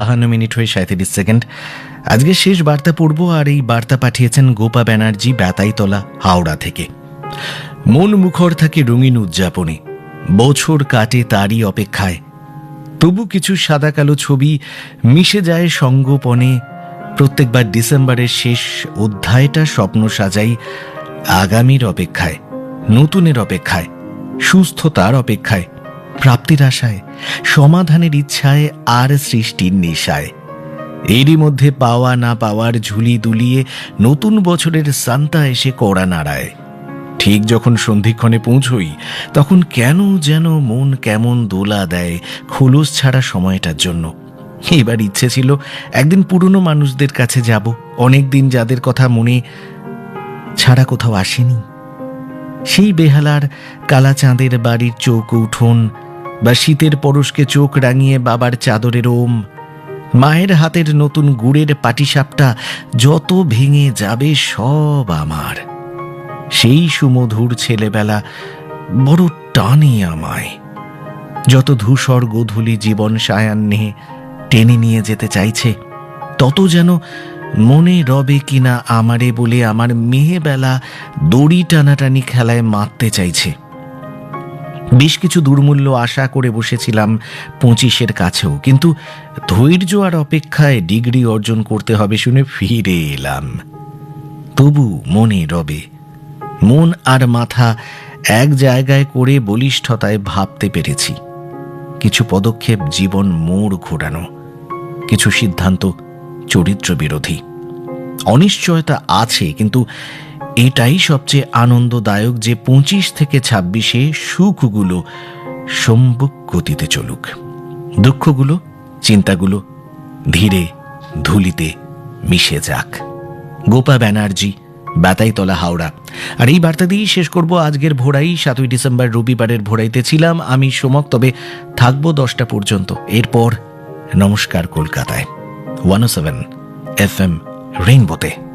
বাহান্ন মিনিট হয়ে সাঁত্রিশ সেকেন্ড। আজকে শেষ বার্তা পড়ব আর এই বার্তা পাঠিয়েছেন গোপা ব্যানার্জি বেতাইতলা, হাওড়া থেকে। মন মুখর থাকে রঙিন উদযাপনে। বছর কাটে তারই অপেক্ষায়। তবু কিছু সাদা কালো ছবি মিশে যায় সঙ্গোপনে। প্রত্যেকবার ডিসেম্বরের শেষ অধ্যায়টা স্বপ্ন সাজাই আগামীর অপেক্ষায়, নতুনের অপেক্ষায়, সুস্থতার অপেক্ষায়। প্রাপ্তির আশায়, সমাধানের ইচ্ছায় আর সৃষ্টির নেশায়। এরই মধ্যে পাওয়া না পাওয়ার ঝুলি দুলিয়ে নতুন বছরের সান্তা এসে কড়া নাড়ায়। ঠিক যখন সন্ধিক্ষণে পৌঁছই, তখন কেন যেন মন কেমন দোলা দেয় খোলস ছাড়া সময়টার জন্য। এবার ইচ্ছে ছিল একদিন পুরনো মানুষদের কাছে যাব, অনেক দিন যাদের কথা মনে ছাড়া কোথাও আসেনি। সেই বেহালার কালা চাঁদের বাড়ির চৌক উঠোন বা শীতের পরশকে চোখ রাঙিয়ে বাবার চাদরের ওম মায়ের হাতের নতুন গুড়ের পাটিসাপটা যত ভেঙে যাবে সব আমার। সেই সুমধুর ছেলেবেলা বড় টানে আমায়। যত ধূসর গোধূলি জীবন সায়ান্নে টেনে নিয়ে যেতে চাইছে, তত যেন মনে রবে কিনা আমারে বলে আমার মেয়েবেলা দড়ি টানাটানি খেলায় মারতে চাইছে। বেশ কিছু দুর্মূল্য আশা করে বসেছিলাম পঁচিশের কাছেও। কিন্তু ধৈর্য আর অপেক্ষায় ডিগ্রি অর্জন করতে হবে শুনে ফিরে এলাম। তবু মনে রবে, মন আর মাথা এক জায়গায় করে বলিষ্ঠতায় ভাবতে পেরেছি। কিছু পদক্ষেপ জীবন মোড় ঘোরানো, কিছু সিদ্ধান্ত চরিত্র বিরোধী অনিশ্চয়তা আছে, কিন্তু এটাই সবচেয়ে আনন্দদায়ক যে পঁচিশ থেকে ছাব্বিশে সুখগুলো সম্বুক গতিতে চলুক। দুঃখগুলো, চিন্তাগুলো ধীরে ধুলিতে মিশে যাক। গোপা ব্যানার্জি, বাতাইতলা হাওড়া। আর এই বার্তা দিয়েই শেষ করব আজকের ভোরাই সাতই ডিসেম্বর রবিবারের ভোরাইতে ছিলাম আমি সমক, তবে থাকব দশটা পর্যন্ত। এরপর নমস্কার কলকাতায়। One O seven F M রেইনবোতে।